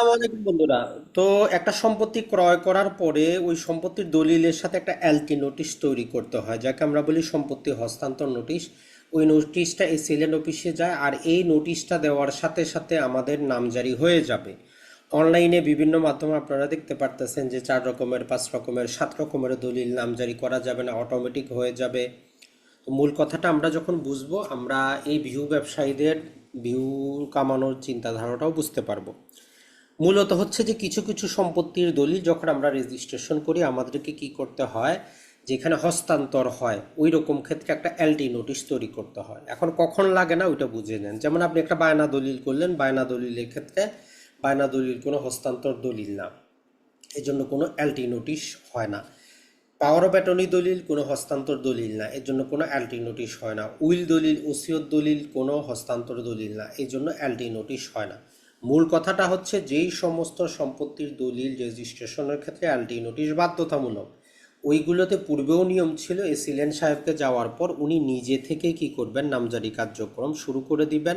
আসসালামু আলাইকুম বন্ধুরা। তো একটা সম্পত্তি ক্রয় করার পরে ওই সম্পত্তির দলিলের সাথে একটা এলটি নোটিশ তৈরি করতে হয়, যাকে আমরা বলি সম্পত্তি হস্তান্তর নোটিশ। ওই নোটিশটা এই সিলেন অফিসে যায় আর এই নোটিশটা দেওয়ার সাথে সাথে আমাদের নামজারি হয়ে যাবে। অনলাইনে বিভিন্ন মাধ্যমে আপনারা দেখতে পারতেছেন যে চার রকমের, পাঁচ রকমের, সাত রকমের দলিল নামজারি করা যাবে না অটোমেটিক হয়ে যাবে। মূল কথাটা আমরা যখন বুঝব, আমরা এই ভিউ ব্যবসায়ীদের ভিউ কামানোর চিন্তাধারাটাও বুঝতে পারব। মূলত হচ্ছে যে কিছু কিছু সম্পত্তির দলিল যখন আমরা রেজিস্ট্রেশন করি, আমাদেরকে কি করতে হয়? যেখানে হস্তান্তর হয় ওই রকম ক্ষেত্রে একটা এলটি নোটিশ তৈরি করতে হয়। এখন কখন লাগে না ওইটা বুঝে নেন। যেমন আপনি একটা বায়না দলিল করলেন, বায়না দলিলের ক্ষেত্রে বায়না দলিল কোনো হস্তান্তর দলিল না। এর জন্য কোনো এলটি নোটিশ হয় না। পাওয়ার অফ অ্যাটর্নি দলিল কোনো হস্তান্তর দলিল না। এর জন্য কোনো এলটি নোটিশ হয় না। উইল দলিল, ওসিয়ত দলিল কোনো হস্তান্তর দলিল না। এই জন্য এলটি নোটিশ হয় না। মূল কথাটা হচ্ছে যেই সমস্ত সম্পত্তির দলিল রেজিস্ট্রেশনের ক্ষেত্রে এলটি নোটিশ বাধ্যতামূলক, ওইগুলোতে পূর্বেও নিয়ম ছিল এসিলেন সাহেবকে যাওয়ার পর উনি নিজে থেকে কি করবেন, নামজারি কার্যক্রম শুরু করে দিবেন,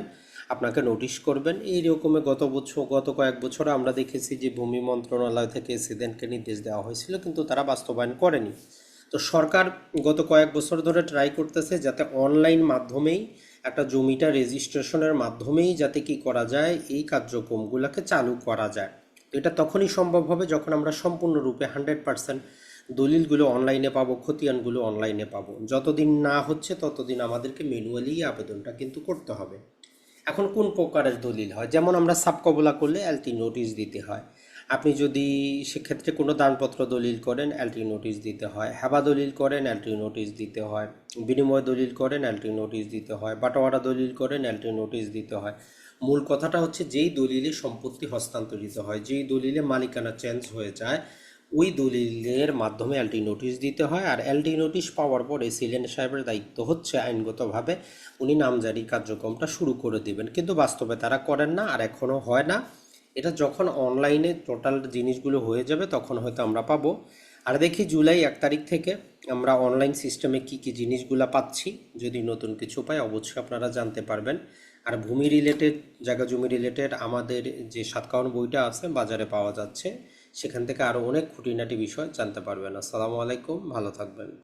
আপনাকে নোটিশ করবেন। এই রকমে গত বছর, গত কয়েক বছরে আমরা দেখেছি যে ভূমি মন্ত্রণালয় থেকে এসিলেনকে নির্দেশ দেওয়া হয়েছিল, কিন্তু তারা বাস্তবায়ন করেনি। তো সরকার গত কয়েক বছর ধরে ট্রাই করতেছে যাতে অনলাইন মাধ্যমেই একটা জমিটা রেজিস্ট্রেশনের মাধ্যমেই যাতে কি করা যায়, এই কার্যক্রমগুলোকে চালু করা যায়। তো এটা তখনই সম্ভব হবে যখন আমরা সম্পূর্ণরূপে হান্ড্রেড পার্সেন্ট দলিলগুলো অনলাইনে পাবো, খতিয়ানগুলো অনলাইনে পাবো। যতদিন না হচ্ছে ততদিন আমাদেরকে ম্যানুয়ালি আবেদনটা কিন্তু করতে হবে। এখন কোন প্রকারের দলিল হয়? যেমন আমরা সাবকবলা করলে এলটি নোটিশ দিতে হয়। আপনি যদি সেক্ষেত্রে কোনো দানপত্র দলিল করেন এলটি নোটিশ দিতে হয়। হেবা দলিল করেন এলটি নোটিশ দিতে হয়। বিনিময় দলিল করেন এলটি নোটিশ দিতে হয়। বাটোয়ারা দলিল করেন এলটি নোটিশ দিতে হয়। মূল কথাটা হচ্ছে যেই দলিলে সম্পত্তি হস্তান্তরিত হয়, যেই দলিলে মালিকানা চেঞ্জ হয়ে যায়, ওই দলিলের মাধ্যমে এলটি নোটিশ দিতে হয়। আর এলটি নোটিশ পাওয়ার পরে সিলেন সাহেবের দায়িত্ব হচ্ছে আইনগতভাবে উনি নামজারি কার্যক্রমটা শুরু করে দিবেন। কিন্তু বাস্তবে তারা করেন না আর এখনও হয় না। এটা যখন অনলাইনে টোটাল জিনিসগুলো হয়ে যাবে, তখন হয়তো আমরা পাবো। আর দেখি জুলাই এক তারিখ থেকে আমরা অনলাইন সিস্টেমে কি কি জিনিসগুলো পাচ্ছি। যদি নতুন কিছু পাই, অবশ্যই আপনারা জানতে পারবেন। আর ভূমি রিলেটেড জায়গা জমি রিলেটেড আমাদের যে সাতকাউন বইটা আছে, বাজারে পাওয়া যাচ্ছে। সেখান থেকে আরও অনেক খুঁটিনাটি বিষয় জানতে পারবেন। আসসালামু আলাইকুম, ভালো থাকবেন।